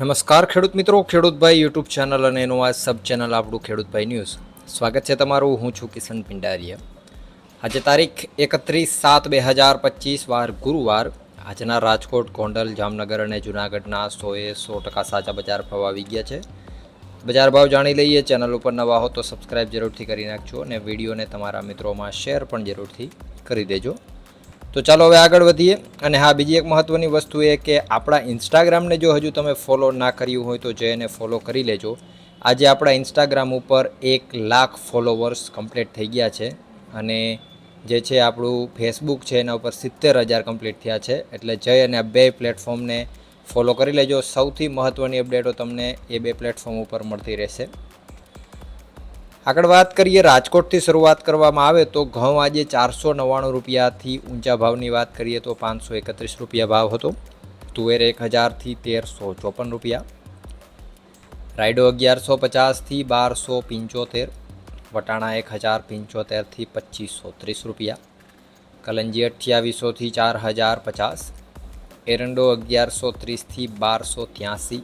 નમસ્કાર ખેડૂત મિત્રો ખેડૂતભાઈ યુટ્યુબ ચેનલ અને એનું આ સબ ચેનલ આપણું ખેડૂતભાઈ ન્યૂઝ સ્વાગત છે તમારું, હું છું કિશન પિંડારીયા. આજે તારીખ એકત્રીસ સાત બે હજાર પચીસ, વાર ગુરુવાર. આજના રાજકોટ, ગોંડલ, જામનગર અને જૂનાગઢના સોએ સો ટકા સાચા બજાર ભાવ આવી ગયા છે. બજાર ભાવ જાણી લઈએ, ચેનલ ઉપર નવા હો તો સબસ્ક્રાઇબ જરૂરથી કરી નાખજો અને વિડીયોને તમારા મિત્રોમાં શેર પણ જરૂરથી કરી દેજો. તો ચાલો હવે આગળ વધીએ. અને હા, બીજી એક મહત્ત્વની વસ્તુ એ કે આપણા ઇન્સ્ટાગ્રામને જો હજુ તમે ફોલો ના કર્યું હોય તો જઈને ફોલો કરી લેજો. આજે આપણા ઇન્સ્ટાગ્રામ ઉપર એક લાખ ફોલોવર્સ કમ્પ્લીટ થઈ ગયા છે. અને જે છે આપણું ફેસબુક છે, એના ઉપર સિત્તેર હજાર કમ્પ્લીટ થયા છે. એટલે જય અને આ બે પ્લેટફોર્મને ફોલો કરી લેજો. સૌથી મહત્ત્વની અપડેટો તમને એ બે પ્લેટફોર્મ ઉપર મળતી રહેશે. આગળ વાત કરીએ, રાજકોટથી શરૂઆત કરવામાં આવે તો ઘઉં આજે ચારસો નવ્વાણું રૂપિયાથી ઊંચા ભાવની વાત કરીએ તો પાંચસો એકત્રીસ રૂપિયા ભાવ હતો. તુવેર એક હજારથી તેરસો ચોપન રૂપિયા. રાયડો અગિયારસો પચાસથી બારસો પંચોતેર. વટાણા એક હજાર પંચોતેરથી પચીસો ત્રીસ રૂપિયા. કલંજી અઠ્યાવીસોથી ચાર હજાર પચાસ. એરંડો અગિયારસો ત્રીસથી બારસો ત્યાંસી.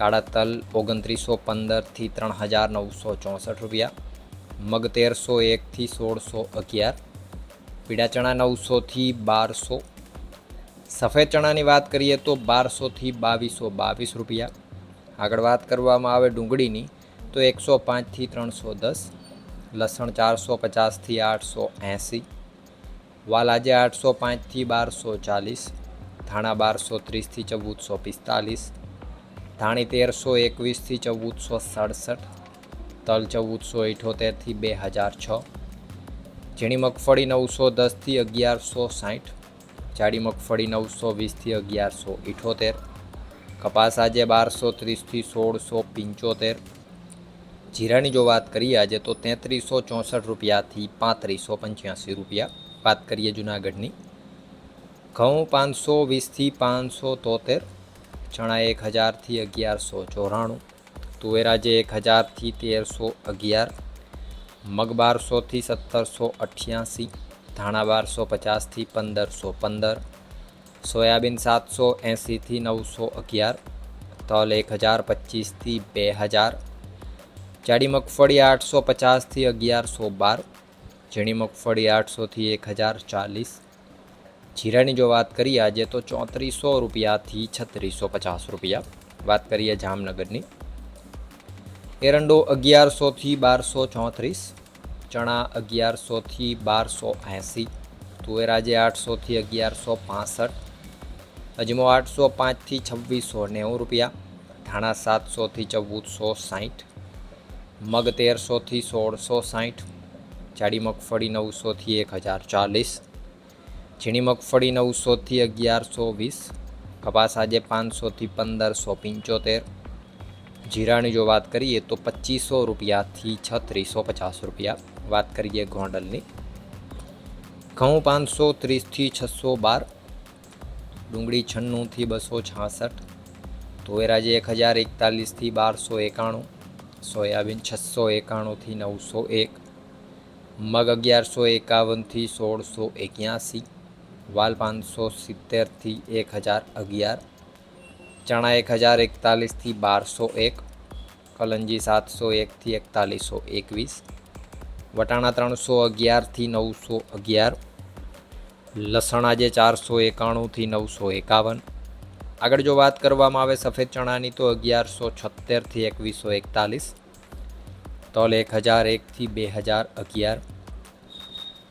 કાળા તલ ઓગણત્રીસો પંદરથી ત્રણ હજાર નવસો ચોસઠ રૂપિયા, મગ તેરસો એકથી સોળસો અગિયાર, પીળા ચણા નવસોથી બારસો, સફેદ ચણાની વાત કરીએ તો બારસોથી બાવીસો બાવીસ રૂપિયા. આગળ વાત કરવામાં આવે ડુંગળીની, તો એકસો પાંચથી ત્રણસો દસ, લસણ ચારસો પચાસથી આઠસો એંસી, વાલ આજે આઠસો પાંચથી બારસો ચાલીસ, ધાણા બારસો ત્રીસથી ચૌદસો પિસ્તાલીસ ધાણી તેરસો એકવીસથી ચૌદસો સડસઠ, તલ ચૌદસો ઇઠોતેરથી બે હજાર છ, ઝીણી મગફળી નવસો દસથી અગિયારસો સાઠ, જાડી મગફળી નવસો વીસથી અગિયારસો ઇઠોતેર, કપાસ આજે બારસો ત્રીસથી સોળસો પંચોતેર, જીરાની જો વાત કરીએ આજે તો તેત્રીસો ચોસઠ રૂપિયાથી પાંત્રીસો પંચ્યાસી રૂપિયા. વાત કરીએ જુનાગઢની. ઘઉં પાંચસો વીસથી પાંચસો તોતેર ચણા એક હજારથી અગિયારસો ચોરાણું તુવેરાજે એક હજારથી તેરસો અગિયાર, મગ બારસોથી સત્તરસો અઠ્યાસી, ધાણા બારસો પચાસથી પંદરસો પંદર, સોયાબીન સાતસો એંસીથી નવસો અગિયાર, તલ એક હજાર પચીસથી બે હજાર, જાડી મગફળી આઠસો પચાસથી અગિયારસો બાર, ઝીણી મગફળી આઠસોથી એક હજાર ચાલીસ જીરાની જો વાત કરીએ આજે તો ચોત્રીસો રૂપિયાથી છત્રીસો પચાસ રૂપિયા. વાત કરીએ જામનગરની. એરંડો અગિયારસોથી બારસો ચોત્રીસ, ચણા અગિયારસોથી બારસો એંસી, તુવેર આજે આઠસોથી અગિયારસો પાસઠ, અજમો આઠસો પાંચથી છવ્વીસો નેવું રૂપિયા, ધાણા સાતસોથી ચૌદસો સાઠ, મગ તેરસોથી સોળસો સાઠ, જાડી મગફળી નવસોથી એક હજાર ચાલીસ ઝીણી મગફળી નવસોથી અગિયારસો વીસ કપાસ આજે પાંચસોથી પંદરસો પંચોતેર, જીરાની જો વાત કરીએ તો પચીસો રૂપિયાથી છત્રીસો પચાસ રૂપિયા. વાત કરીએ ગોંડલની. ઘઉં પાંચસો ત્રીસથી છસો બાર, ડુંગળી છન્નુંથી બસો છાસઠ ધોયરાજે એક હજાર એકતાલીસથી બારસો એકાણું, સોયાબીન છસો એકાણુંથી નવસો એક, મગ અગિયારસો એકાવનથી સોળસો એક્યાસી વાલ પાંચસો સિત્તેરથી એક હજાર અગિયાર, ચણા એક હજાર એકતાલીસથી બારસો એક, કલંજી સાતસો એકથી એકતાલીસો એકવીસ, વટાણા ત્રણસો અગિયારથી નવસો અગિયાર, લસણ આજે ચારસો એકાણુંથી નવસો એકાવન. આગળ જો વાત કરવામાં આવે સફેદ ચણાની તો અગિયારસો છોતેરથી એકવીસો એકતાલીસ, તલ એક હજાર એકથી બે હજાર અગિયાર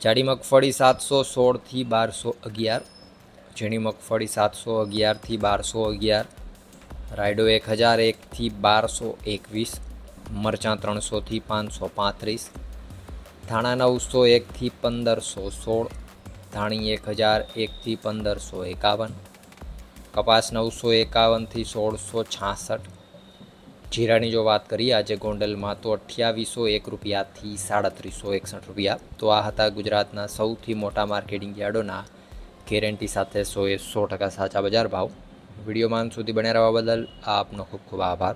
જાડી મગફળી સાતસો સોળથી બારસો અગિયાર, ઝીણી મગફળી સાતસો અગિયારથી બારસો અગિયાર, રાયડો એક હજાર એકથી બારસો એકવીસ, મરચાં ત્રણસોથી પાંચસો પાંત્રીસ ધાણા નવસો એકથી પંદરસો સોળ, ધાણી એક હજાર એકથી પંદરસો એકાવન કપાસ નવસો એકાવનથી સોળસો છાસઠ જીરાની જો વાત કરીએ, આજે ગોંડલમાં તો અઠ્યાવીસો એક રૂપિયાથી સાડત્રીસો એકસઠ રૂપિયા. તો આ હતા ગુજરાતના સૌથી મોટા માર્કેટિંગ યાર્ડોના. ગેરંટી સાથે સો એ સો ટકા સાચા બજાર ભાવ. વિડીયોમાં માન સુધી બન્યા રહેવા બદલ આપનો ખૂબ ખૂબ આભાર.